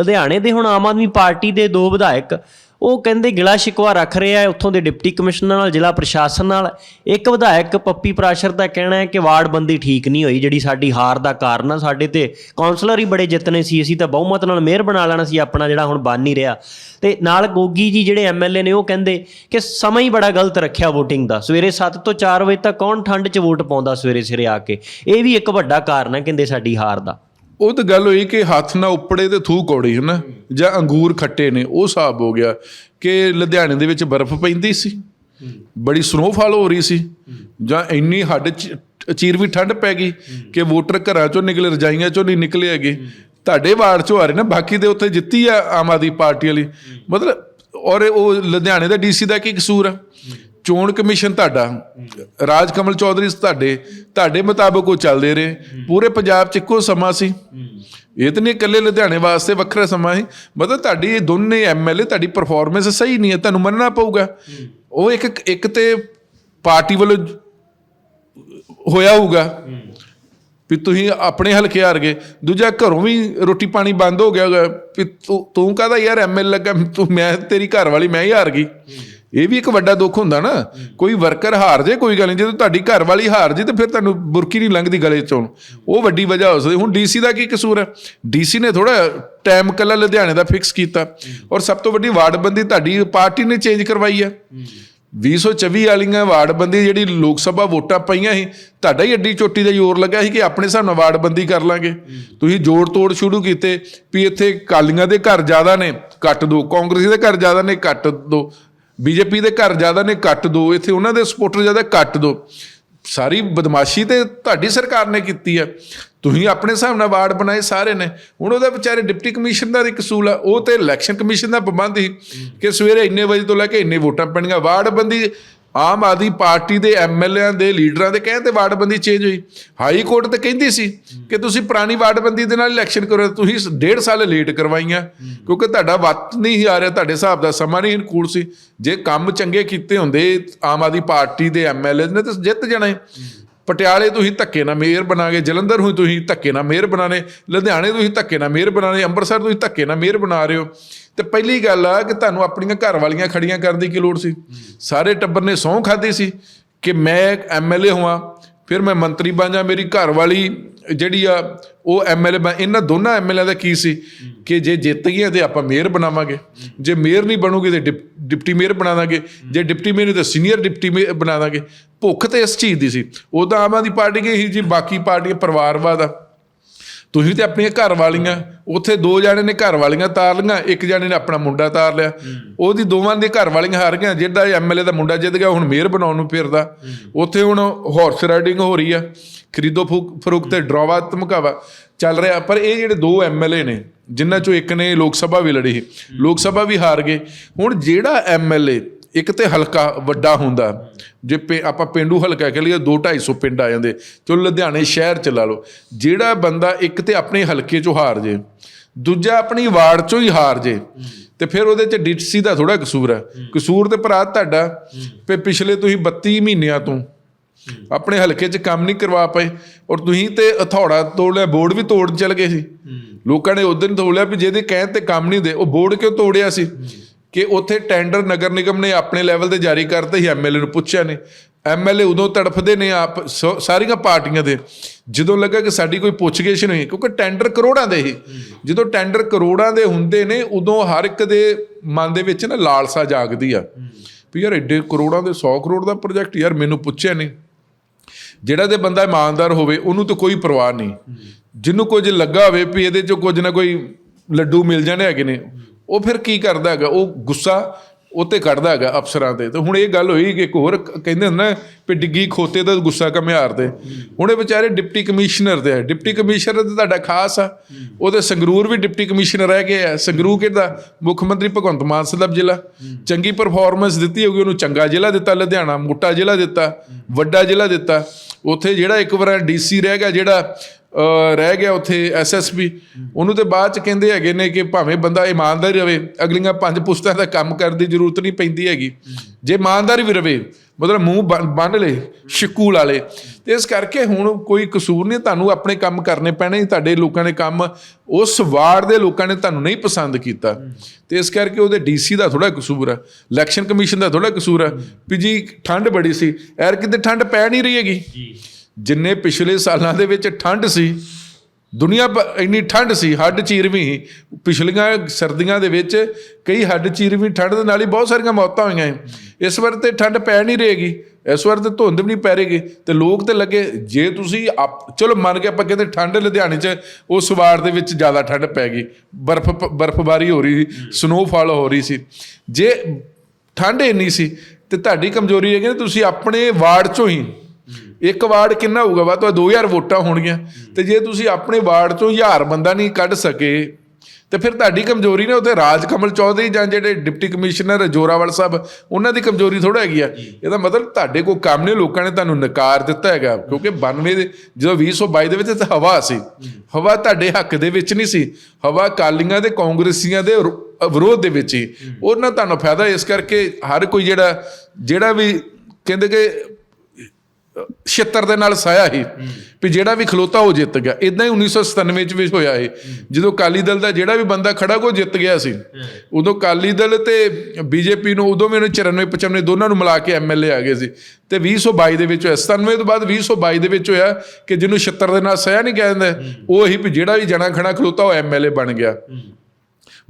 ਲੁਧਿਆਣੇ ਦੇ ਹੁਣ ਆਮ ਆਦਮੀ ਪਾਰਟੀ ਦੇ ਦੋ ਵਿਧਾਇਕ, ਉਹ ਕਹਿੰਦੇ ਗਿਲਾ ਸ਼ਿਕਵਾ ਰੱਖ ਰਹੇ ਹੈ ਉੱਥੋਂ ਦੇ ਡਿਪਟੀ ਕਮਿਸ਼ਨਰ ਨਾਲ, ਜ਼ਿਲ੍ਹਾ ਪ੍ਰਸ਼ਾਸਨ ਨਾਲ। ਇੱਕ ਵਿਧਾਇਕ ਪੱਪੀ ਪ੍ਰਾਸ਼ਰ ਦਾ ਕਹਿਣਾ ਹੈ ਕਿ ਵਾਰਡਬੰਦੀ ਠੀਕ ਨਹੀਂ ਹੋਈ, ਜਿਹੜੀ ਸਾਡੀ ਹਾਰ ਦਾ ਕਾਰਨ ਆ, ਸਾਡੇ ਤੇ ਕਾਉਂਸਲਰ ਹੀ ਬੜੇ ਜਿੱਤਨੇ ਸੀ, ਅਸੀਂ ਤਾਂ ਬਹੁਮਤ ਨਾਲ ਮੇਅਰ ਬਣਾ ਲੈਣਾ ਸੀ, ਆਪਣਾ ਜਿਹੜਾ ਹੁਣ ਬਣ ਨਹੀਂ ਰਿਹਾ। ਤੇ ਨਾਲ ਗੋਗੀ ਜੀ ਜਿਹੜੇ ਐਮਐਲਏ ਨੇ, ਉਹ ਕਹਿੰਦੇ ਕਿ ਸਮਾਂ ਹੀ ਬੜਾ ਗਲਤ ਰੱਖਿਆ VOTING ਦਾ। ਸਵੇਰੇ 7 ਤੋਂ 4 ਵਜੇ ਤੱਕ ਕੌਣ ਠੰਡ 'ਚ ਵੋਟ ਪਾਉਂਦਾ ਸਵੇਰੇ ਸਵੇਰੇ ਆ ਕੇ? ਇਹ ਵੀ ਇੱਕ ਵੱਡਾ ਕਾਰਨ ਹੈ, ਕਹਿੰਦੇ ਸਾਡੀ ਹਾਰ ਦਾ। ਉਹ ਤਾਂ ਗੱਲ ਹੋਈ ਕਿ ਹੱਥ ਨਾ ਉੱਪੜੇ ਤੇ ਥੂ ਕੌੜੀ ਹੈ ਨਾ ਜਾਂ ਅੰਗੂਰ ਖੱਟੇ ਨੇ, ਉਹ ਹਿਸਾਬ ਹੋ ਗਿਆ ਕਿ ਲੁਧਿਆਣੇ ਦੇ ਵਿੱਚ ਬਰਫ਼ ਪੈਂਦੀ ਸੀ। ਬੜੀ ਸਨੋਫਾਲ ਹੋ ਰਹੀ ਸੀ। ਜਾਂ ਇੰਨੀ ਹੱਡ ਚੀਰ ਵੀ ਠੰਡ ਪੈ ਗਈ ਕਿ ਵੋਟਰ ਘਰਾਂ ਚੋਂ ਨਿਕਲੇ, ਰਜਾਈਆਂ ਚੋਂ ਨਹੀਂ ਨਿਕਲੇ ਹੈਗੇ। ਤੁਹਾਡੇ ਵਾਰਡ ਚੋਂ ਆ ਰਹੇ ਨਾ, ਬਾਕੀ ਦੇ ਉੱਥੇ ਜਿੱਤੀ ਆ ਆਮ ਆਦਮੀ ਪਾਰਟੀ ਵਾਲੀ। ਮਤਲਬ, ਔਰ ਉਹ ਲੁਧਿਆਣੇ ਦਾ ਡੀਸੀ ਦਾ ਕੀ ਕਸੂਰ ਆ? ਚੋਣ ਕਮਿਸ਼ਨ ਤੁਹਾਡਾ, ਰਾਜ ਕਮਲ ਚੌਧਰੀ ਤੁਹਾਡੇ ਤੁਹਾਡੇ ਮੁਤਾਬਕ ਉਹ ਚੱਲਦੇ ਰਹੇ। ਪੂਰੇ ਪੰਜਾਬ 'ਚ ਇੱਕੋ ਸਮਾਂ ਸੀ। ਇਹ ਤਾਂ ਨਹੀਂ ਇਕੱਲੇ ਲੁਧਿਆਣੇ ਵਾਸਤੇ ਵੱਖਰਾ ਸਮਾਂ ਸੀ। ਮਤਲਬ ਤੁਹਾਡੀ ਇਹ ਦੋਨੇ ਐਮਐਲਏ ਤੁਹਾਡੀ ਪਰਫਾਰਮੈਂਸ ਸਹੀ ਨਹੀਂ ਹੈ, ਤੁਹਾਨੂੰ ਮੰਨਣਾ ਪਊਗਾ। ਉਹ ਇੱਕ ਇੱਕ ਤੇ ਪਾਰਟੀ ਵੱਲੋਂ ਹੋਇਆ ਹੋਊਗਾ ਵੀ ਤੁਸੀਂ ਆਪਣੇ ਹਲਕੇ ਹਾਰ ਗਏ। ਦੂਜਾ ਘਰੋਂ ਵੀ ਰੋਟੀ ਪਾਣੀ ਬੰਦ ਹੋ ਗਿਆ ਹੋਊਗਾ ਵੀ ਤੂੰ ਤੂੰ ਕਹਦਾ ਯਾਰ ਐਮਐਲ ਲੱਗਾ? ਤੂੰ, ਮੈਂ ਤੇਰੀ ਘਰ ਵਾਲੀ ਮੈਂ ਹੀ ਹਾਰ ਗਈ। ਇਹ ਵੀ ਇੱਕ ਵੱਡਾ ਦੁੱਖ ਹੁੰਦਾ ਨਾ। ਕੋਈ ਵਰਕਰ ਹਾਰ ਜੇ, ਕੋਈ ਗੱਲ ਨਹੀਂ। ਜਦੋਂ ਤੁਹਾਡੀ ਘਰ ਵਾਲੀ ਹਾਰ ਜੇ, ਤੇ ਫਿਰ ਤੁਹਾਨੂੰ ਬੁਰਕੀ ਨਹੀਂ ਲੰਘਦੀ ਗਲੇ ਚੋਂ। ਉਹ ਵੱਡੀ ਵਜ੍ਹਾ ਹੋ ਸਕਦੀ। ਹੁਣ ਡੀਸੀ ਦਾ ਕੀ ਕਸੂਰ ਹੈ? ਡੀਸੀ ਨੇ ਥੋੜਾ ਟਾਈਮ ਕੱਲਾ ਲੁਧਿਆਣੇ ਦਾ ਫਿਕਸ ਕੀਤਾ। ਔਰ ਸਭ ਤੋਂ ਵੱਡੀ ਵਾਰਡਬੰਦੀ ਤੁਹਾਡੀ ਪਾਰਟੀ ਨੇ ਚੇਂਜ ਕਰਵਾਈ ਹੈ। 224 ਵਾਲੀਆਂ ਵਾਰਡਬੰਦੀ ਜਿਹੜੀ ਲੋਕ ਸਭਾ ਵੋਟਾਂ ਪਈਆਂ ਸੀ, ਤੁਹਾਡਾ ਹੀ ਅੱਡੀ ਚੋਟੀ ਦਾ ਜ਼ੋਰ ਲੱਗਾ ਸੀ ਕਿ ਆਪਣੇ ਹਿਸਾਬ ਨਾਲ ਵਾਰਡਬੰਦੀ ਕਰ ਲਾਂਗੇ। ਤੁਸੀਂ ਜੋੜ ਤੋੜ ਸ਼ੁਰੂ ਕੀਤੇ ਵੀ ਇੱਥੇ ਕਾਲੀਆਂ ਦੇ ਘਰ ਜ਼ਿਆਦਾ ਨੇ, ਕੱਟ ਦੋ। ਕਾਂਗਰਸੀ ਦੇ ਘਰ ਜ਼ਿਆਦਾ ਨੇ, ਕੱਟ ਦੋ। ਬੀਜੇਪੀ ਦੇ ਘਰ ਜ਼ਿਆਦਾ ਨੇ, ਕੱਟ ਦੋ, ਇੱਥੇ ਉਹਨਾਂ ਦੇ ਸਪੋਰਟਰ ਜ਼ਿਆਦਾ ਕੱਟ ਦੋ। ਸਾਰੀ ਬਦਮਾਸ਼ੀ ਤੇ ਤੁਹਾਡੀ ਸਰਕਾਰ ਨੇ ਕੀਤੀ ਆ। ਤੁਸੀਂ ਆਪਣੇ ਹਿਸਾਬ ਨਾਲ ਵਾਰਡ ਬਣਾਏ ਸਾਰੇ ਨੇ। ਹੁਣ ਉਹਦਾ ਵਿਚਾਰੇ ਡਿਪਟੀ ਕਮਿਸ਼ਨ ਦਾ ਵੀ ਕਸੂਲ ਆ, ਉਹ ਤੇ ਇਲੈਕਸ਼ਨ ਕਮਿਸ਼ਨ ਦਾ ਪਾਬੰਦ ਸੀ ਕਿ ਸਵੇਰੇ ਇੰਨੇ ਵਜੇ ਤੋਂ ਲੈ ਕੇ ਇੰਨੇ ਵੋਟਾਂ ਪੈਣੀਆਂ। ਵਾਰਡ ਬੰਦੀ ਆਮ ਆਦਮੀ ਪਾਰਟੀ ਦੇ ਐਮਐਲਏਆਂ ਦੇ ਲੀਡਰਾਂ ਦੇ ਕਹਿਣ ਤੇ ਵਾਰਡਬੰਦੀ ਚੇਂਜ ਹੋਈ। ਹਾਈ ਕੋਰਟ ਤੇ ਕਹਿੰਦੀ ਸੀ ਕਿ ਤੁਸੀਂ ਪੁਰਾਣੀ ਵਾਰਡਬੰਦੀ ਦੇ ਨਾਲ ਇਲੈਕਸ਼ਨ ਕਰੋ, ਤੁਸੀਂ ਸ- ਡੇਢ ਸਾਲ ਲੇਟ ਕਰਵਾਈਆਂ। ਕਿਉਂਕਿ ਤੁਹਾਡਾ ਵਕਤ ਨਹੀਂ ਸੀ ਆ ਰਿਹਾ, ਤੁਹਾਡੇ ਹਿਸਾਬ ਦਾ ਸਮਾਂ ਨਹੀਂ ਅਨੁਕੂਲ ਸੀ। ਜੇ ਕੰਮ ਚੰਗੇ ਕੀਤੇ ਹੁੰਦੇ ਆਮ ਆਦਮੀ ਪਾਰਟੀ ਦੇ ਐਮਐਲਏ ਨੇ, ਤਾਂ ਜਿੱਤ ਜਾਣਾ ਸੀ। ਪਟਿਆਲੇ ਤੁਸੀਂ ਧੱਕੇ ਨਾਲ ਮੇਅਰ ਬਣਾ ਗਏ ਜਲੰਧਰ ਹੋਈ ਤੁਸੀਂ ਧੱਕੇ ਨਾਲ ਮੇਅਰ ਬਣਾਣੇ ਲੁਧਿਆਣੇ ਤੁਸੀਂ ਧੱਕੇ ਨਾਲ ਮੇਅਰ ਬਣਾਣੇ ਅੰਮ੍ਰਿਤਸਰ ਤੁਸੀਂ ਧੱਕੇ ਨਾਲ ਮੇਅਰ ਬਣਾ ਰਹੇ ਹੋ। ਤੇ ਪਹਿਲੀ ਗੱਲ ਆ ਕਿ ਤੁਹਾਨੂੰ ਆਪਣੀਆਂ ਘਰ ਵਾਲੀਆਂ ਖੜੀਆਂ ਕਰਨ ਦੀ ਕੀ ਲੋੜ ਸੀ? ਸਾਰੇ ਟੱਬਰ ਨੇ ਸਹੁੰ ਖਾਧੀ ਸੀ ਕਿ ਮੈਂ ਐਮਐਲਏ ਹੋਵਾਂ, ਫਿਰ ਮੈਂ ਮੰਤਰੀ ਬਣ ਜਾ ਮੇਰੀ ਘਰ ਵਾਲੀ ਜਿਹੜੀ ਆ, ਉਹ ਐਮਐਲਏ ਬਣ ਇਹਨਾਂ ਦੋਨਾਂ ਐਮਐਲਏ ਦਾ ਕੀ ਸੀ? ਕਿ ਜੇ ਜਿੱਤ ਗਏ ਤੇ ਆਪਾਂ ਮੇਅਰ ਬਣਾਵਾਂਗੇ। ਜੇ ਮੇਅਰ ਨਹੀਂ ਬਣੂਗੀ ਤੇ ਡਿਪ- ਡਿਪਟੀ ਮੇਅਰ ਬਣਾ ਦਾਂਗੇ। ਜੇ ਡਿਪਟੀ ਮੇਅਰ ਨਹੀਂ ਤਾਂ ਸੀਨੀਅਰ ਡਿਪਟੀ ਮੇਅਰ ਬਣਾ ਦਾਂਗੇ। ਭੁੱਖ ਤੇ ਇਸ ਚੀਜ਼ ਦੀ ਸੀ। ਉਦਾਂ ਆਮ ਆਦਮੀ ਪਾਰਟੀ ਗਈ ਸੀ ਜੀ ਬਾਕੀ ਪਾਰਟੀਆਂ ਪਰਿਵਾਰਵਾਦ ਆ। ਤੁਸੀਂ ਤੇ ਆਪਣੀਆਂ ਘਰ ਵਾਲੀਆਂ ਉੱਥੇ ਦੋ ਜਾਣੇ ਨੇ ਘਰ ਵਾਲੀਆਂ ਤਾਰ ਲਈਆਂ ਇੱਕ ਜਾਣੇ ਨੇ ਆਪਣਾ ਮੁੰਡਾ ਤਾਰ ਲਿਆ। ਉਹਦੀ ਦੋਵਾਂ ਦੇ ਘਰ ਵਾਲੀਆਂ ਹਾਰ ਗਈਆਂ ਜਿਹੜਾ ਐਮਐਲਏ ਦਾ ਮੁੰਡਾ ਜਿੱਤ ਗਿਆ ਹੁਣ ਮੇਅਰ ਬਣਾਉਣ ਨੂੰ ਫਿਰਦਾ। ਉੱਥੇ ਹੁਣ ਹਾਰਸ ਰਾਈਡਿੰਗ ਹੋ ਰਹੀ ਆ ਖਰੀਦੋ ਫੂ- ਫਰੋਖਤ ਤੇ ਡਰਾਵਾ ਧਮਕਾਵਾ ਚੱਲ ਰਿਹਾ। ਪਰ ਇਹ ਜਿਹੜੇ ਦੋ ਐਮਐਲਏ ਨੇ ਜਿਨ੍ਹਾਂ ਚੋਂ ਇੱਕ ਨੇ ਲੋਕ ਸਭਾ ਵੀ ਲੜੀ ਲੋਕ ਸਭਾ ਵੀ ਹਾਰ ਗਏ। ਹੁਣ ਜਿਹੜਾ ਐਮਐਲਏ ਇੱਕ ਤੇ ਹਲਕਾ ਵੱਡਾ ਹੁੰਦਾ ਜੇ ਪੇ- ਆਪਾਂ ਪਿੰਡੂ ਹਲਕਾ ਕਹ ਲਈਏ 2 250 ਪਿੰਡ ਆ ਜਾਂਦੇ ਚਲੋ ਲੁਧਿਆਣੇ ਸ਼ਹਿਰ ਚ ਲਾ ਲਓ। ਜਿਹੜਾ ਬੰਦਾ ਇੱਕ ਤੇ ਆਪਣੇ ਹਲਕੇ ਚੋਂ ਹਾਰ ਜੇ ਦੂਜਾ ਆਪਣੀ ਵਾਰਡ ਚੋਂ ਹੀ ਹਾਰ ਜੇ ਤੇ ਫਿਰ ਉਹਦੇ ਚ ਡੀਟਸੀ ਦਾ ਥੋੜਾ ਕਸੂਰ ਹੈ। ਕਸੂਰ ਤੇ ਭਰਾ ਤੁਹਾਡਾ ਵੀ ਪਿਛਲੇ ਤੁਸੀਂ 32 ਮਹੀਨਿਆਂ ਤੋਂ ਆਪਣੇ ਹਲਕੇ 'ਚ ਕੰਮ ਨਹੀਂ ਕਰਵਾ ਪਏ ਔਰ ਤੁਸੀਂ ਤੇ ਹਥੌੜਾ ਤੋੜ ਲਿਆ ਬੋਰਡ ਵੀ ਤੋੜ ਚਲ ਗਏ ਸੀ। ਲੋਕਾਂ ਨੇ ਉਦੋਂ ਤੋੜ ਲਿਆ ਵੀ ਜਿਹਦੇ ਕਹਿਣ ਤੇ ਕੰਮ ਨਹੀਂ ਦੇ ਉਹ ਬੋਰਡ ਕਿਉਂ ਤੋੜਿਆ ਸੀ? ਕਿ ਉੱਥੇ ਟੈਂਡਰ ਨਗਰ ਨਿਗਮ ਨੇ ਆਪਣੇ ਲੈਵਲ ਤੇ ਜਾਰੀ ਕਰਤੇ ਸੀ ਐਮਐਲਏ ਨੂੰ ਪੁੱਛਿਆ ਨੇ। ਐਮਐਲਏ ਉਦੋਂ ਤੜਫਦੇ ਨੇ ਆਪ, ਸ- ਸਾਰੀਆਂ ਪਾਰਟੀਆਂ ਦੇ। ਜਦੋਂ ਲੱਗਾ ਕਿ ਸਾਡੀ ਕੋਈ ਪੁੱਛਗਿੱਛ ਨਹੀਂ, ਕਿਉਂਕਿ ਟੈਂਡਰ ਕਰੋੜਾਂ ਦੇ ਹੀ ਜਦੋਂ ਟੈਂਡਰ ਕਰੋੜਾਂ ਦੇ ਹੁੰਦੇ ਨੇ, ਉਦੋਂ ਹਰ ਇੱਕ ਦੇ ਮਨ ਦੇ ਵਿੱਚ ਨਾ ਲਾਲਸਾ ਜਾਗਦੀ ਆ। ਵੀ ਯਾਰ ਐਡੇ ਕਰੋੜਾਂ ਦੇ 100 ਕਰੋੜ ਦਾ ਪ੍ਰੋਜੈਕਟ ਯਾਰ ਮੈਨੂੰ ਪੁੱਛਿਆ ਨਹੀਂ ਜਿਹੜਾ ਦੇ ਬੰਦਾ ਇਮਾਨਦਾਰ ਹੋਵੇ, ਉਹਨੂੰ ਤਾਂ ਕੋਈ ਪਰਵਾਹ ਨਹੀਂ। ਜਿਹਨੂੰ ਕੁਝ ਲੱਗਾ ਹੋਵੇ ਵੀ ਇਹਦੇ ਚੋਂ ਕੁਝ ਨਾ ਕੋਈ ਲੱਡੂ ਮਿਲ ਜਾਣੇ ਹੈਗੇ ਨੇ ਉਹ ਫਿਰ ਕੀ ਕਰਦਾ ਹੈਗਾ? ਉਹ ਗੁੱਸਾ ਉੱਤੇ ਕੱਢਦਾ ਹੈਗਾ ਅਫਸਰਾਂ ਤੇ। ਤੇ ਹੁਣ ਇਹ ਗੱਲ ਹੋਈ ਕਿ ਇੱਕ ਹੋਰ ਕਹਿੰਦੇ ਹੁੰਦੇ ਨਾ ਵੀ ਡਿੱਗੀ ਖੋਤੇ ਦਾ ਗੁੱਸਾ ਘਮਿਆਰ ਤੇ। ਹੁਣ ਇਹ ਵਿਚਾਰੇ ਡਿਪਟੀ ਕਮਿਸ਼ਨਰ ਤੇ ਹੈ ਡਿਪਟੀ ਕਮਿਸ਼ਨਰ ਤੇ ਤੁਹਾਡਾ ਖਾਸ ਆ। ਉਹਦੇ ਸੰਗਰੂਰ ਵੀ ਡਿਪਟੀ ਕਮਿਸ਼ਨਰ ਰਹਿ ਗਏ ਆ। ਸੰਗਰੂਰ ਕਿਹਦਾ? ਮੁੱਖ ਮੰਤਰੀ ਭਗਵੰਤ ਮਾਨ ਸਾਹਿਬ ਜ਼ਿਲ੍ਹਾ। ਚੰਗੀ ਪਰਫਾਰਮੈਂਸ ਦਿੱਤੀ ਹੋਗੀ ਉਹਨੂੰ। ਚੰਗਾ ਜ਼ਿਲ੍ਹਾ ਦਿੱਤਾ, ਲੁਧਿਆਣਾ। ਮੋਟਾ ਜ਼ਿਲ੍ਹਾ ਦਿੱਤਾ, ਵੱਡਾ ਜ਼ਿਲ੍ਹਾ ਦਿੱਤਾ। ਉੱਥੇ ਜਿਹੜਾ ਇੱਕ ਵਾਰ ਡੀਸੀ ਰਹਿ ਗਿਆ, ਜਿਹੜਾ ਰਹਿ ਗਿਆ ਉੱਥੇ ਐਸਐਸਪੀ ਉਹਨੂੰ ਤੇ ਬਾਅਦ ਚ ਕਹਿੰਦੇ ਹੈਗੇ ਨੇ ਕਿ ਭਾਵੇਂ ਬੰਦਾ ਇਮਾਨਦਾਰ ਰਵੇ, ਅਗਲੀਆਂ ਪੰਜ ਪੁਸਤਾਂ ਦਾ ਕੰਮ ਕਰਨ ਦੀ ਜ਼ਰੂਰਤ ਨਹੀਂ ਪੈਂਦੀ ਹੈਗੀ। ਜੇ ਇਮਾਨਦਾਰ ਵੀ ਰਵੇ, ਮਤਲਬ ਮੂੰਹ ਬੰਨ- ਬੰਨ ਲੇ, ਸ਼ਿਕੂ ਵਾਲੇ ਲੇ। ਤੇ ਇਸ ਕਰਕੇ ਹੁਣ ਕੋਈ ਕਸੂਰ ਨਹੀਂ, ਤੁਹਾਨੂੰ ਆਪਣੇ ਕੰਮ ਕਰਨੇ ਪੈਣੇ, ਤੁਹਾਡੇ ਲੋਕਾਂ ਨੇ ਕੰਮ, ਉਸ ਵਾਰਡ ਦੇ ਲੋਕਾਂ ਨੇ ਤੁਹਾਨੂੰ ਨਹੀਂ ਪਸੰਦ ਕੀਤਾ। ਤੇ ਇਸ ਕਰਕੇ ਉਹਦੇ ਡੀਸੀ ਦਾ ਥੋੜਾ ਕਸੂਰ ਆ, ਇਲੈਕਸ਼ਨ ਕਮਿਸ਼ਨ ਦਾ ਥੋੜਾ ਕਸੂਰ ਆ। ਵੀ ਜੀ, ਠੰਡ ਬੜੀ ਸੀ ਐਰ ਕਿਤੇ ਠੰਡ ਪੈ ਨਹੀਂ ਰਹੀ ਹੈਗੀ। ਜਿੰਨੇ ਪਿਛਲੇ ਸਾਲਾਂ ਦੇ ਵਿੱਚ ਠੰਡ ਸੀ, ਦੁਨੀਆ ਭ- ਇੰਨੀ ਠੰਡ ਸੀ, ਹੱਡ ਚੀਰਵੀਂ ਪਿਛਲੀਆਂ ਸਰਦੀਆਂ ਦੇ ਵਿੱਚ ਕਈ ਹੱਡ ਚੀਰਵੀਂ ਠੰਡ ਦੇ ਨਾਲ ਹੀ ਬਹੁਤ ਸਾਰੀਆਂ ਮੌਤਾਂ ਹੋਈਆਂ ਇਸ ਵਾਰ ਤੇ ਠੰਡ ਪੈ ਨਹੀਂ ਰਹੇਗੀ, ਇਸ ਵਾਰ ਤੇ ਧੁੰਦ ਵੀ ਨਹੀਂ ਪੈ ਰਹੇਗੀ ਤੇ ਲੋਕ ਤੇ ਲੱਗੇ, ਜੇ ਤੁਸੀਂ ਆਪ- ਚਲੋ ਮੰਨ ਕੇ ਆਪਾਂ ਕਹਿੰਦੇ ਠੰਡ ਲੁਧਿਆਣੇ 'ਚ, ਉਸ ਵਾਰ ਦੇ ਵਿੱਚ ਜ਼ਿਆਦਾ ਠੰਡ ਪੈ ਗਈ, ਬਰਫ਼ ਬਰਫ਼ਬਾਰੀ ਹੋ ਰਹੀ ਸੀ ਸਨੋਫਾਲ ਹੋ ਰਹੀ ਸੀ। ਜੇ ਠੰਡ ਇੰਨੀ ਸੀ, ਤੇ ਤੁਹਾਡੀ ਕਮਜ਼ੋਰੀ ਹੈ ਕਿ ਤੁਸੀਂ ਆਪਣੇ ਵਾਰਡ 'ਚੋਂ ਹੀ ਇੱਕ ਵਾਰਡ ਕਿੰਨਾ ਹੋਊਗਾ? ਵਾ ਤਾਂ 2000 ਵੋਟਾਂ ਹੋਣਗੀਆਂ। ਤੇ ਜੇ ਤੁਸੀਂ ਆਪਣੇ ਵਾਰਡ ਚੋਂ 1000 ਬੰਦਾ ਨਹੀਂ ਕੱਢ ਸਕੇ ਤੇ ਫਿਰ ਤੁਹਾਡੀ ਕਮਜ਼ੋਰੀ ਨੇ ਉੱਥੇ ਰਾਜ ਕਮਲ ਚੌਧਰੀ ਜਾਂ ਜਿਹੜੇ ਡਿਪਟੀ ਕਮਿਸ਼ਨਰ ਜੋਰਾਵਲ ਸਾਹਿਬ ਉਹਨਾਂ ਦੀ ਕਮਜ਼ੋਰੀ ਥੋੜਾ ਹੈਗੀ ਆ। ਇਹਦਾ ਮਤਲਬ ਤੁਹਾਡੇ ਕੋਲ ਕੰਮ ਨੇ ਲੋਕਾਂ ਨੇ ਤੁਹਾਨੂੰ ਨਕਾਰ ਦਿੱਤਾ ਹੈਗਾ। ਕਿਉਂਕਿ 92 ਦੇ ਜਦੋਂ 2022 ਦੇ ਵਿੱਚ ਤਾਂ ਹਵਾ ਸੀ। ਹਵਾ ਤੁਹਾਡੇ ਹੱਕ ਦੇ ਵਿੱਚ ਨਹੀਂ ਸੀ। ਹਵਾ ਕਾਲੀਆਂ ਤੇ ਕਾਂਗਰਸੀਆਂ ਦੇ ਵਿਰੋ- ਵਿਰੋਧ ਦੇ ਵਿੱਚ ਹੀ। ਉਹਨਾਂ ਤੁਹਾਨੂੰ ਫਾਇਦਾ ਇਸ ਕਰਕੇ ਹਰ ਕੋਈ ਜਿਹੜਾ ਜਿਹੜਾ ਵੀ ਕਹਿੰਦੇ ਕਿ ਛਿੱਤਰ ਦੇ ਨਾਲ ਸਾਇਆ ਸੀ ਵੀ ਜਿਹੜਾ ਵੀ ਖਲੋਤਾ ਉਹ ਜਿੱਤ ਗਿਆ। ਇਦਾਂ ਹੀ 1997 ਚ ਵੀ ਹੋਇਆ ਇਹ। ਜਦੋਂ ਕਾਲੀ ਦਲ ਦਾ ਜਿਹੜਾ ਵੀ ਬੰਦਾ ਖੜਾ ਕੋ ਜਿੱਤ ਗਿਆ ਸੀ। ਉਦੋਂ ਕਾਲੀ ਦਲ ਤੇ ਬੀਜੇਪੀ ਨੂੰ ਉਦੋਂ ਵੀ ਉਹਨੇ 94 95 ਦੋਨਾਂ ਨੂੰ ਮਿਲਾ ਕੇ ਐਮਐਲਏ ਆ ਗਏ ਸੀ। ਤੇ 2022 ਦੇ ਵਿੱਚ ਹੋਇਆ। 97 ਤੋਂ ਬਾਅਦ 2022 ਦੇ ਵਿੱਚ ਹੋਇਆ ਕਿ ਜਿਹਨੂੰ ਛਿੱਤਰ ਦੇ ਨਾਲ ਸਾਇਆ ਨਹੀਂ ਕਹਿੰਦੇ ਉਹ ਹੀ ਵੀ ਜਿਹੜਾ ਵੀ ਜਣਾ ਖੜਾ ਖਲੋਤਾ ਉਹ ਐਮਐਲਏ ਬਣ ਗਿਆ।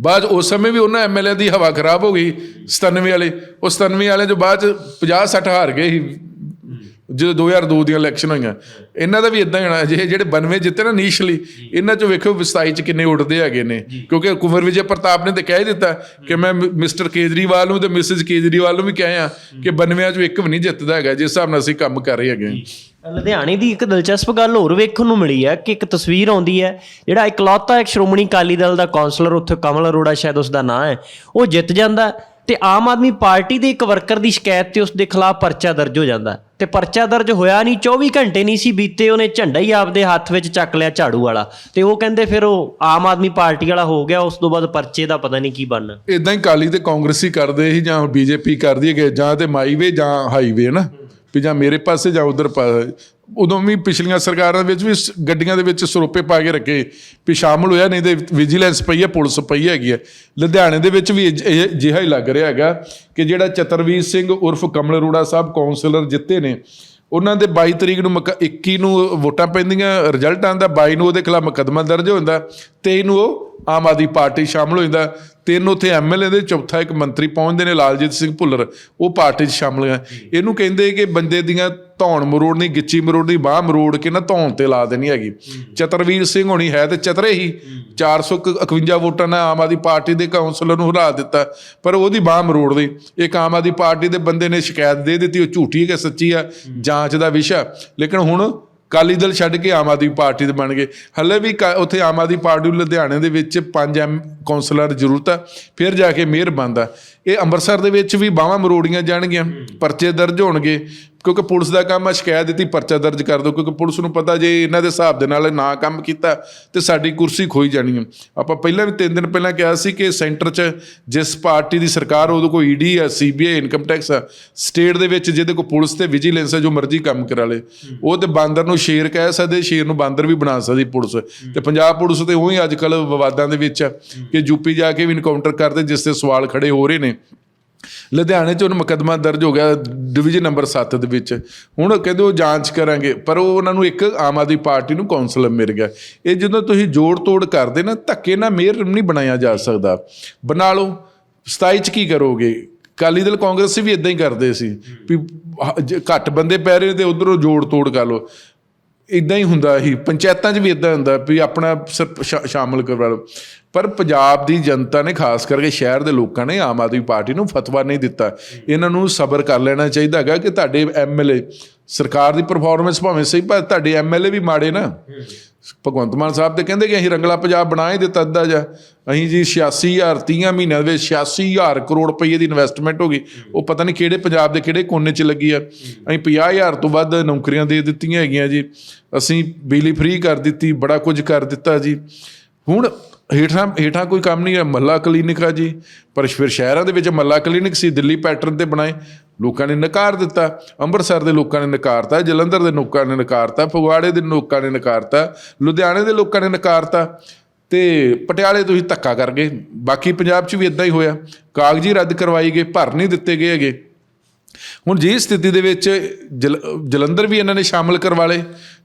ਬਾਅਦ ਉਸ ਸਮੇਂ ਵੀ ਉਹਨਾਂ ਐਮਐਲਏ ਦੀ ਹਵਾ ਖਰਾਬ ਹੋ ਗਈ 97 ਵਾਲੇ। ਉਹ 97 ਵਾਲੇ ਜੋ ਬਾਅਦ 'ਚ 50 60 ਹਾਰ ਗਏ ਸੀ। ਜਦੋਂ 2002 ਦੀਆਂ ਇਲੈਕਸ਼ਨ ਹੋਈਆਂ ਇਹਨਾਂ ਦਾ ਵੀ ਇਦਾਂ ਹੀ ਹੋਣਾ ਜੇ ਜਿਹੜੇ 92 ਜਿੱਤੇ ਨਾ ਨੀਸ਼ਲੀ ਇਹਨਾਂ ਚੋਂ ਵੇਖੋ ਵਿਸਤਾਈ ਚ ਕਿੰਨੇ ਉੱਡਦੇ ਹੈਗੇ ਨੇ। ਕਿਉਂਕਿ ਕੁੰਵਰ ਵਿਜੇ ਪ੍ਰਤਾਪ ਨੇ ਤੇ ਕਹਿ ਹੀ ਦਿੱਤਾ ਕਿ ਮੈਂ ਮਿਸਟਰ ਕੇਜਰੀਵਾਲ ਨੂੰ ਤੇ ਮਿਸਿਸ ਕੇਜਰੀਵਾਲ ਨੂੰ ਵੀ ਕਹੇ ਆ ਕਿ 92 ਚੋਂ ਇੱਕ ਵੀ ਨਹੀਂ ਜਿੱਤਦਾ ਹੈਗਾ ਜਿਸ ਹਿਸਾਬ ਨਾਲ ਅਸੀਂ ਕੰਮ ਕਰ ਰਹੇ ਹੈਗੇ। ਹਾਂ ਲੁਧਿਆਣੇ ਦੀ ਇੱਕ ਦਿਲਚਸਪ ਗੱਲ ਹੋਰ ਵੇਖਣ ਨੂੰ ਮਿਲੀ ਹੈ ਕਿ ਇੱਕ ਤਸਵੀਰ ਆਉਂਦੀ ਹੈ ਜਿਹੜਾ ਇਕਲੌਤਾ ਇੱਕ ਸ਼੍ਰੋਮਣੀ ਅਕਾਲੀ ਦਲ ਦਾ ਕਾਉਂਸਲਰ ਉੱਥੇ ਕਮਲ ਅਰੋੜਾ ਸ਼ਾਇਦ ਉਸ ਦਾ ਨਾਂ ਹੈ ਉਹ ਜਿੱਤ ਜਾਂਦਾ ਹੈ ਤੇ ਆਮ ਆਦਮੀ ਪਾਰਟੀ ਦੇ ਇੱਕ ਵਰਕਰ ਦੀ ਸ਼ਿਕਾਇਤ ਤੇ ਉਸ ਦੇ ਖਿਲਾਫ ਪਰਚਾ ਦਰਜ ਹੋ ਜਾਂਦਾ ਤੇ ਪਰਚਾ ਦਰਜ ਹੋਇਆ ਨਹੀਂ 24 ਘੰਟੇ ਨਹੀਂ ਸੀ ਬੀਤੇ, ਉਹਨੇ ਝੰਡਾ ਹੀ ਆਪਦੇ ਹੱਥ ਵਿੱਚ ਚੱਕ ਲਿਆ ਝਾੜੂ ਵਾਲਾ। ਤੇ ਉਹ ਕਹਿੰਦੇ ਫਿਰ ਉਹ ਆਮ ਆਦਮੀ ਪਾਰਟੀ ਵਾਲਾ ਹੋ ਗਿਆ, ਉਸ ਤੋਂ ਬਾਅਦ ਪਰਚੇ ਦਾ ਪਤਾ ਨਹੀਂ ਕੀ ਬਣਨਾ। ਇਦਾਂ ਹੀ ਕਾਲੀ ਤੇ ਕਾਂਗਰਸੀ ਕਰਦੇ ਸੀ ਜਾਂ ਬੀਜੇਪੀ ਕਰਦੀ ਹੈ ਜਾਂ ਤੇ ਮਾਈਵੇ ਜਾਂ ਹਾਈਵੇ ਨਾ, ਵੀ ਜਾਂ ਮੇਰੇ ਪਾਸੇ ਜਾਂ ਉਧਰ ਉਦੋਂ ਵੀ ਪਿਛਲੀਆਂ ਸਰਕਾਰਾਂ ਵਿੱਚ ਵੀ ਸ- ਗੱਡੀਆਂ ਦੇ ਵਿੱਚ ਸਰੋਪੇ ਪਾ ਕੇ ਰੱਖੇ ਵੀ ਸ਼ਾਮਲ ਹੋਇਆ, ਨਹੀਂ ਤੇ ਵਿਜੀਲੈਂਸ ਪਈ ਹੈ, ਪੁਲਿਸ ਪਈ ਹੈਗੀ ਹੈ। ਲੁਧਿਆਣੇ ਦੇ ਵਿੱਚ ਵੀ ਇਹ- ਇਹ ਜਿਹਾ ਹੀ ਲੱਗ ਰਿਹਾ ਹੈਗਾ ਕਿ ਜਿਹੜਾ ਚਤਰਵੀਰ ਸਿੰਘ ਉਰਫ ਕਮਲ ਅਰੋੜਾ ਸਾਹਿਬ ਕਾਉਂਸਲਰ ਜਿੱਤੇ ਨੇ, ਉਹਨਾਂ ਦੇ 22 ਤਰੀਕ ਨੂੰ ਮੁਕ- 21 ਨੂੰ ਵੋਟਾਂ ਪੈਂਦੀਆਂ, ਰਿਜ਼ਲਟ ਆਂਦਾ 22 ਨੂੰ ਉਹਦੇ ਖਿਲਾਫ ਮੁਕੱਦਮਾ ਦਰਜ ਹੁੰਦਾ ਜਾਂਦਾ 23 ਨੂੰ ਉਹ ਆਮ ਆਦਮੀ ਪਾਰਟੀ ਸ਼ਾਮਲ ਹੋ ਜਾਂਦਾ। ਤਿੰਨ ਉੱਥੇ ਐਮਐਲਏ ਦੇ, ਚੌਥਾ ਇੱਕ ਮੰਤਰੀ ਪਹੁੰਚਦੇ ਨੇ, ਲਾਲਜੀਤ ਸਿੰਘ ਭੁੱਲਰ। ਉਹ ਪਾਰਟੀ 'ਚ ਸ਼ਾਮਲ ਹੈ ਇਹਨੂੰ ਕਹਿੰਦੇ ਕਿ ਬੰਦੇ ਦੀਆਂ ਧੌਣ ਮਰੋੜਨੀ ਗਿੱਚੀ ਮਰੋੜਨੀ ਬਾਹ ਮਰੋੜ ਕੇ ਨਾ ਧੌਣ ਤੇ ਲਾ ਦੇਣੀ ਹੈਗੀ। ਚਤਰਵੀਰ ਸਿੰਘ ਹੋਣੀ ਹੈ ਤੇ ਚਤਰੇ ਹੀ। 451 ਵੋਟਾਂ ਨਾਲ ਆਮ ਆਦਮੀ ਪਾਰਟੀ ਦੇ ਕਾਉਂਸਲਰ ਨੂੰ ਹਰਾ ਦਿੱਤਾ, ਪਰ ਉਹਦੀ ਬਾਹ ਮਰੋੜ ਦੀ ਇੱਕ ਆਮ ਆਦਮੀ ਪਾਰਟੀ ਦੇ ਬੰਦੇ ਨੇ ਸ਼ਿਕਾਇਤ ਦੇ ਦਿੱਤੀ, ਉਹ ਝੂਠੀ ਹੈ ਕਿ ਸੱਚੀ ਆ, ਜਾਂਚ ਦਾ ਵਿਸ਼ਾ। ਲੇਕਿਨ ਹੁਣ ਕਾਲੀ ਦਲ ਛੱਡ ਕੇ ਆਮ ਆਦਮੀ ਪਾਰਟੀ ਦੇ ਬਣ ਗਏ। ਹੱਲੇ ਵੀ ਕਾ- ਉੱਥੇ ਆਮ ਆਦਮੀ ਪਾਰਟੀ ਲੁਧਿਆਣੇ ਦੇ ਵਿੱਚ ਪੰਜ ਐਮ ਕੌਂਸਲਰ ਦੀ ਜ਼ਰੂਰਤ ਆ, ਫਿਰ ਜਾ ਕੇ ਮੇਅਰ ਬਣਦਾ। ਇਹ ਅੰਮ੍ਰਿਤਸਰ ਦੇ ਵਿੱਚ ਵੀ ਬਾਹਾਂ ਮਰੋੜੀਆਂ ਜਾਣਗੀਆਂ ਪਰਚੇ ਦਰਜ ਹੋਣਗੇ ਕਿਉਂਕਿ ਪੁਲਿਸ ਦਾ ਕੰਮ ਆ ਸ਼ਿਕਾਇਤ ਦਿੱਤੀ ਪਰਚਾ ਦਰਜ ਕਰ ਦਿਓ ਕਿਉਂਕਿ ਪੁਲਿਸ ਨੂੰ ਪਤਾ ਜੇ ਇਹਨਾਂ ਦੇ ਹਿਸਾਬ ਦੇ ਨਾਲ ਨਾ ਕੰਮ ਕੀਤਾ ਤੇ ਸਾਡੀ ਕੁਰਸੀ ਖੋਈ ਜਾਣੀ ਹੈ ਆਪਾਂ ਪਹਿਲਾਂ ਵੀ ਤਿੰਨ ਦਿਨ ਪਹਿਲਾਂ ਕਿਹਾ ਸੀ ਕਿ ਸੈਂਟਰ 'ਚ ਜਿਸ ਪਾਰਟੀ ਦੀ ਸਰਕਾਰ ਉਹਦੇ ਕੋਲ ਈਡੀ ਆ ਸੀਬੀਆਈ ਇਨਕਮ ਟੈਕਸ ਆ ਸਟੇਟ ਦੇ ਵਿੱਚ ਜਿਹਦੇ ਕੋਲ ਪੁਲਿਸ ਤੇ ਵਿਜੀਲੈਂਸ ਹੈ ਜੋ ਮਰਜ਼ੀ ਕੰਮ ਕਰਾ ਲੇ। ਉਹ ਤੇ ਬਾਂਦਰ ਨੂੰ ਸ਼ੇਰ ਕਹਿ ਸਕਦੇ ਸ਼ੇਰ ਨੂੰ ਬਾਂਦਰ ਵੀ ਬਣਾ ਸਕਦੀ ਪੁਲਿਸ। ਤੇ ਪੰਜਾਬ ਪੁਲਿਸ ਤੇ ਉਹੀ ਅੱਜ ਕੱਲ ਵਿਵਾਦਾਂ ਦੇ ਵਿੱਚ ਕਿ ਯੂਪੀ ਜਾ ਕੇ ਵੀ ਇਨਕਾਊਂਟਰ ਕਰਦੇ ਜਿਸ ਤੇ ਸਵਾਲ ਖੜੇ ਹੋ ਰਹੇ ਨੇ। ਲੁਧਿਆਣੇ 'ਚ ਉਹਨੂੰ ਮੁਕੱਦਮਾ ਦਰਜ ਹੋ ਗਿਆ ਡਿਵੀਜ਼ਨ ਨੰਬਰ 7 ਦੇ ਵਿੱਚ। ਹੁਣ ਕਹਿੰਦੇ ਉਹ ਜਾਂਚ ਕਰਾਂਗੇ, ਪਰ ਉਹ ਉਹਨਾਂ ਨੂੰ ਇੱਕ ਆਮ ਆਦਮੀ ਪਾਰਟੀ ਨੂੰ ਕੌਂਸਲਰ ਮਿਲ ਗਿਆ। ਇਹ ਜਦੋਂ ਤੁਸੀਂ ਜੋੜ ਤੋੜ ਕਰਦੇ ਨਾ, ਧੱਕੇ ਨਾਲ ਮੇਅਰ ਨਹੀਂ ਬਣਾਇਆ ਜਾ ਸਕਦਾ। ਬਣਾ ਲਓ 27 ਚ ਕੀ ਕਰੋਗੇ? ਕਾਲੀ ਦਲ, ਕਾਂਗਰਸ ਵੀ ਇਦਾਂ ਹੀ ਕਰਦੇ ਸੀ, ਵੀ ਘੱਟ ਬੰਦੇ ਪੈ ਰਹੇ ਤੇ ਉਧਰੋਂ ਜੋੜ ਤੋੜ ਕਰ ਲਓ। ਇਦਾਂ ਹੀ ਹੁੰਦਾ ਹੀ ਪੰਚਾਇਤਾਂ 'ਚ ਵੀ ਇਦਾਂ ਹੁੰਦਾ ਵੀ ਆਪਣਾ ਸਿਰ- ਸ਼ਾ- ਸ਼ਾਮਲ ਕਰਵਾ ਲਓ। ਪਰ ਪੰਜਾਬ ਦੀ ਜਨਤਾ ਨੇ ਖਾਸ ਕਰਕੇ ਸ਼ਹਿਰ ਦੇ ਲੋਕਾਂ ਨੇ ਆਮ ਆਦਮੀ ਪਾਰਟੀ ਨੂੰ ਫਤਵਾ ਨਹੀਂ ਦਿੱਤਾ। ਇਹਨਾਂ ਨੂੰ ਸਬਰ ਕਰ ਲੈਣਾ ਚਾਹੀਦਾ ਹੈਗਾ ਕਿ ਤੁਹਾਡੇ ਐਮਐਲਏ ਸਰਕਾਰ ਦੀ ਪਰਫਾਰਮੈਂਸ ਭਾਵੇਂ ਸਹੀ, ਪਰ ਤੁਹਾਡੇ ਐਮਐਲਏ ਵੀ ਮਾੜੇ ਨਾ। ਭਗਵੰਤ ਮਾਨ ਸਾਹਿਬ ਤੇ ਕਹਿੰਦੇ ਕਿ ਅਸੀਂ ਰੰਗਲਾ ਪੰਜਾਬ ਬਣਾ ਹੀ ਦਿੱਤਾ, ਅੱਧਾ ਜਾ ਅਸੀਂ ਜੀ 86000 30 ਮਹੀਨਿਆਂ ਦੇ ਵਿੱਚ 86000 ਕਰੋੜ ਰੁਪਏ ਦੀ ਇਨਵੈਸਟਮੈਂਟ ਹੋ ਗਈ। ਉਹ ਪਤਾ ਨਹੀਂ ਕਿਹੜੇ ਪੰਜਾਬ ਦੇ ਕਿਹੜੇ ਕੋਨੇ 'ਚ ਲੱਗੀ ਆ। ਅਸੀਂ 50000 ਤੋਂ ਵੱਧ ਨੌਕਰੀਆਂ ਦੇ ਦਿੱਤੀਆਂ ਹੈਗੀਆਂ ਜੀ। ਅਸੀਂ ਬਿਜਲੀ ਫ੍ਰੀ ਕਰ ਦਿੱਤੀ, ਬੜਾ ਕੁਝ ਕਰ ਦਿੱਤਾ ਜੀ। ਹੁਣ ਹੇਠਾਂ ਹੇਠਾਂ ਕੋਈ ਕੰਮ ਨਹੀਂ ਹੈ। ਮੱਲਾ ਕਲੀਨਿਕ ਆ ਜੀ। ਪਰ ਫਿਰ ਸ਼ਹਿਰਾਂ ਦੇ ਵਿੱਚ ਮੱਲਾ ਕਲੀਨਿਕ ਸੀ, ਦਿੱਲੀ ਪੈਟਰਨ ਤੇ ਬਣਾਏ। ਲੋਕਾਂ ਨੇ ਨਕਾਰ ਦਿੱਤਾ। ਅੰਮ੍ਰਿਤਸਰ ਦੇ ਲੋਕਾਂ ਨੇ ਨਕਾਰਤਾ, ਜਲੰਧਰ ਦੇ ਲੋਕਾਂ ਨੇ ਨਕਾਰਤਾ, ਫਗਵਾੜੇ ਦੇ ਲੋਕਾਂ ਨੇ ਨਕਾਰਤਾ, ਲੁਧਿਆਣੇ ਦੇ ਲੋਕਾਂ ਨੇ ਨਕਾਰਤਾ ਤੇ ਪਟਿਆਲੇ ਤੁਸੀਂ ਧੱਕਾ ਕਰ ਗਏ। ਬਾਕੀ ਪੰਜਾਬ 'ਚ ਵੀ ਇਦਾਂ ਹੀ ਹੋਇਆ। ਕਾਗਜ਼ੀ ਰੱਦ ਕਰਵਾਈ ਗਏ, ਭਰ ਨਹੀਂ ਦਿੱਤੇ ਗਏ ਹੈਗੇ। ਹੁਣ ਜੀ ਸਥਿਤੀ ਦੇ ਵਿੱਚ ਜਲ- ਜਲੰਧਰ ਵੀ ਇਹਨਾਂ ਨੇ ਸ਼ਾਮਲ ਕਰਵਾ ਲਏ,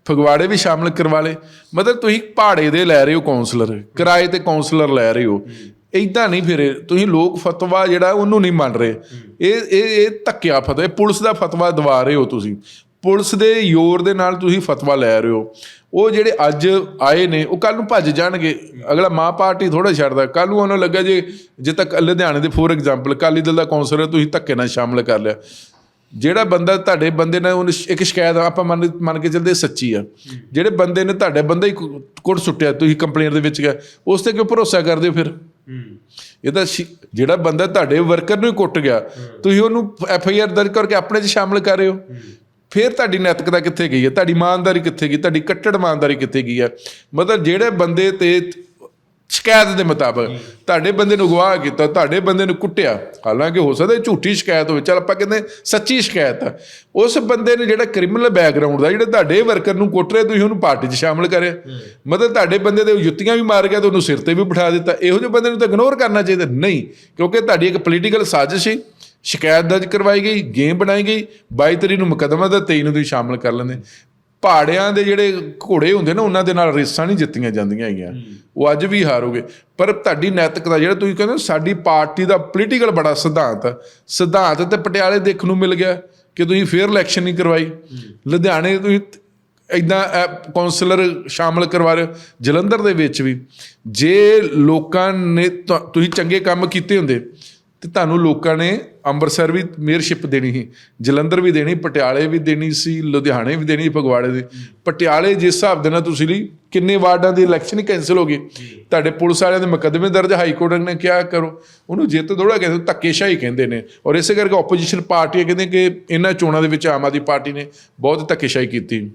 ਫਗਵਾੜੇ ਵੀ ਸ਼ਾਮਲ ਕਰਵਾ ਲਏ, ਮਤਲਬ ਤੁਸੀਂ ਪਹਾੜੇ ਦੇ ਲੈ ਰਹੇ ਹੋ ਕਾਉਂਸਲਰ ਕਿਰਾਏ ਤੇ ਕਾਉਂਸਲਰ ਲੈ ਰਹੇ ਹੋ। ਇਦਾਂ ਨਹੀਂ ਫਿਰ। ਤੁਸੀਂ ਲੋਕ ਫਤਵਾ ਜਿਹੜਾ ਉਹਨੂੰ ਨਹੀਂ ਮੰਨ ਰਹੇ। ਇਹ ਇਹ ਇਹ ਧੱਕਿਆ ਫਤਵਾ ਇਹ ਪੁਲਿਸ ਦਾ ਫਤਵਾ ਦਵਾ ਰਹੇ ਹੋ ਤੁਸੀਂ। ਪੁਲਿਸ ਦੇ ਜ਼ੋਰ ਦੇ ਨਾਲ ਤੁਸੀਂ ਫਤਵਾ ਲੈ ਰਹੇ ਹੋ। ਉਹ ਜਿਹੜੇ ਅੱਜ ਆਏ ਨੇ ਉਹ ਕੱਲ ਨੂੰ ਭੱਜ ਜਾਣਗੇ। ਅਗਲਾ ਮਾਂ ਪਾਰਟੀ ਥੋੜਾ ਛੱਡਦਾ। ਕੱਲ ਨੂੰ ਉਹਨੂੰ ਲੱਗਾ ਜੇ ਜੇ ਤੱਕ ਲੁਧਿਆਣੇ ਦੇ ਫੋਰ ਐਗਜ਼ਾਮਪਲ ਅਕਾਲੀ ਦਲ ਦਾ ਕੌਂਸਲਰ ਤੁਸੀਂ ਧੱਕੇ ਨਾਲ ਸ਼ਾਮਲ ਕਰ ਲਿਆ। ਜਿਹੜਾ ਬੰਦਾ ਤੁਹਾਡੇ ਬੰਦੇ ਨੇ ਉਹਨੂੰ ਇੱਕ ਸ਼ਿਕਾਇਤ ਆਪਾਂ ਮੰਨ ਮੰਨ ਕੇ ਚੱਲਦੇ ਸੱਚੀ ਆ। ਜਿਹੜੇ ਬੰਦੇ ਨੇ ਤੁਹਾਡੇ ਬੰਦਾ ਹੀ ਕੁੱਟ ਸੁੱਟਿਆ ਤੁਸੀਂ ਕੰਪਲੇਂਟ ਦੇ ਵਿੱਚ ਗਏ ਉਸ ਤੇ ਕਿਉਂ ਭਰੋਸਾ ਕਰਦੇ ਹੋ ਫਿਰ? ਇਹ ਤਾਂ ਜਿਹੜਾ ਬੰਦਾ ਤੁਹਾਡੇ ਵਰਕਰ ਨੂੰ ਕੁੱਟ ਗਿਆ ਤੁਸੀਂ ਉਹਨੂੰ ਐਫ ਆਈ ਆਰ ਦਰਜ ਕਰਕੇ ਆਪਣੇ 'ਚ ਸ਼ਾਮਲ ਕਰ ਰਹੇ ਹੋ। ਫਿਰ ਤੁਹਾਡੀ ਨੈਤਿਕਤਾ ਕਿੱਥੇ ਗਈ ਹੈ? ਤੁਹਾਡੀ ਇਮਾਨਦਾਰੀ ਕਿੱਥੇ ਗਈ? ਤੁਹਾਡੀ ਕੱਟੜ ਇਮਾਨਦਾਰੀ ਕਿੱਥੇ ਗਈ ਹੈ? ਮਤਲਬ ਜਿਹੜੇ ਬੰਦੇ ਤੇ ਸ਼ਿਕਾਇਤ ਦੇ ਮੁਤਾਬਕ ਤੁਹਾਡੇ ਬੰਦੇ ਨੂੰ ਗਵਾਹ ਕੀਤਾ ਤੁਹਾਡੇ ਬੰਦੇ ਨੂੰ ਕੁੱਟਿਆ। ਹਾਲਾਂਕਿ ਹੋ ਸਕਦਾ ਝੂਠੀ ਸ਼ਿਕਾਇਤ ਹੋਵੇ। ਚਲ ਆਪਾਂ ਕਹਿੰਦੇ ਸੱਚੀ ਸ਼ਿਕਾਇਤ ਆ। ਉਸ ਬੰਦੇ ਨੇ ਜਿਹੜਾ ਕ੍ਰਿਮੀਨਲ ਬੈਕਗ੍ਰਾਉਂਡ ਦਾ ਜਿਹੜੇ ਤੁਹਾਡੇ ਵਰਕਰ ਨੂੰ ਕੁੱਟ ਰਹੇ ਤੁਸੀਂ ਉਹਨੂੰ ਪਾਰਟੀ 'ਚ ਸ਼ਾਮਲ ਕਰਿਆ। ਮਤਲਬ ਤੁਹਾਡੇ ਬੰਦੇ ਦੇ ਜੁੱਤੀਆਂ ਵੀ ਮਾਰ ਗਿਆ ਤੇ ਉਹਨੂੰ ਸਿਰ ਤੇ ਵੀ ਬਿਠਾ ਦਿੱਤਾ। ਇਹੋ ਜਿਹੇ ਬੰਦੇ ਨੂੰ ਤਾਂ ਇਗਨੋਰ ਕਰਨਾ ਚਾਹੀਦਾ। ਨਹੀਂ ਕਿਉਂਕਿ ਤੁਹਾਡੀ ਇੱਕ ਪੋਲੀਟੀਕਲ ਸਾਜ਼ਿਸ਼ ਸੀ। ਸ਼ਿਕਾਇਤ ਦਰਜ ਕਰਵਾਈ ਗਈ ਗੇਮ ਬਣਾਈ ਗਈ। 22 ਤਰੀਕ ਨੂੰ ਮੁਕੱਦਮਾ ਦਾ 23 ਨੂੰ ਤੁਸੀਂ ਸ਼ਾਮਲ ਕਰ ਲੈਂਦੇ। ਪਹਾੜਿਆਂ ਦੇ ਜਿਹੜੇ ਘੋੜੇ ਹੁੰਦੇ ਨੇ ਉਹਨਾਂ ਦੇ ਨਾਲ ਰੇਸਾਂ ਨਹੀਂ ਜਿੱਤੀਆਂ ਜਾਂਦੀਆਂ ਹੈਗੀਆਂ। ਉਹ ਅੱਜ ਵੀ ਹਾਰੋਗੇ। ਪਰ ਤੁਹਾਡੀ ਨੈਤਿਕਤਾ ਜਿਹੜਾ ਤੁਸੀਂ ਕਹਿੰਦੇ ਸਾਡੀ ਪਾਰਟੀ ਦਾ ਪੋਲੀਟੀਕਲ ਬੜਾ ਸਿਧਾਂਤ। ਸਿਧਾਂਤ ਤੇ ਪਟਿਆਲੇ ਦੇਖਣ ਨੂੰ ਮਿਲ ਗਿਆ ਕਿ ਤੁਸੀਂ ਫੇਅਰ ਇਲੈਕਸ਼ਨ ਨਹੀਂ ਕਰਵਾਈ। ਲੁਧਿਆਣੇ ਤੁਸੀਂ ਇਦਾਂ ਕਾਉਂਸਲਰ ਸ਼ਾਮਲ ਕਰਵਾ ਰਹੇ। ਜਲੰਧਰ ਦੇ ਵਿੱਚ ਵੀ। ਜੇ ਲੋਕਾਂ ਨੇ ਤੁਸੀਂ ਚੰਗੇ ਕੰਮ ਕੀਤੇ ਹੁੰਦੇ ਤੇ ਤੁਹਾਨੂੰ ਲੋਕਾਂ ਨੇ ਅੰਮ੍ਰਿਤਸਰ ਵੀ ਮੇਅਰਸ਼ਿਪ ਦੇਣੀ ਸੀ, ਜਲੰਧਰ ਵੀ ਦੇਣੀ, ਪਟਿਆਲੇ ਵੀ ਦੇਣੀ ਸੀ, ਲੁਧਿਆਣੇ ਵੀ ਦੇਣੀ, ਫਗਵਾੜੇ ਦੇ। ਪਟਿਆਲੇ ਜਿਸ ਹਿਸਾਬ ਦੇ ਨਾਲ ਤੁਸੀਂ ਲਈ ਕਿੰਨੇ ਵਾਰਡਾਂ ਦੀ ਇਲੈਕਸ਼ਨ ਹੀ ਕੈਨਸਲ ਹੋ ਗਈ। ਤੁਹਾਡੇ ਪੁਲਿਸ ਵਾਲਿਆਂ ਦੇ ਮੁਕੱਦਮੇ ਦਰਜ, ਹਾਈ ਕੋਰਟ ਨੇ ਕਿਹਾ, ਕਰੋ। ਉਹਨੂੰ ਜਿੱਤ ਥੋੜਾ ਕਹਿੰਦੇ ਧੱਕੇਸ਼ਾਹੀ ਕਹਿੰਦੇ ਨੇ। ਔਰ ਇਸੇ ਕਰਕੇ ਆਪੋਜੀਸ਼ਨ ਪਾਰਟੀਆਂ ਕਹਿੰਦੇ ਕਿ ਇਹਨਾਂ ਚੋਣਾਂ ਦੇ ਵਿੱਚ ਆਮ ਆਦਮੀ ਪਾਰਟੀ ਨੇ ਬਹੁਤ ਧੱਕੇਸ਼ਾਹੀ ਕੀਤੀ।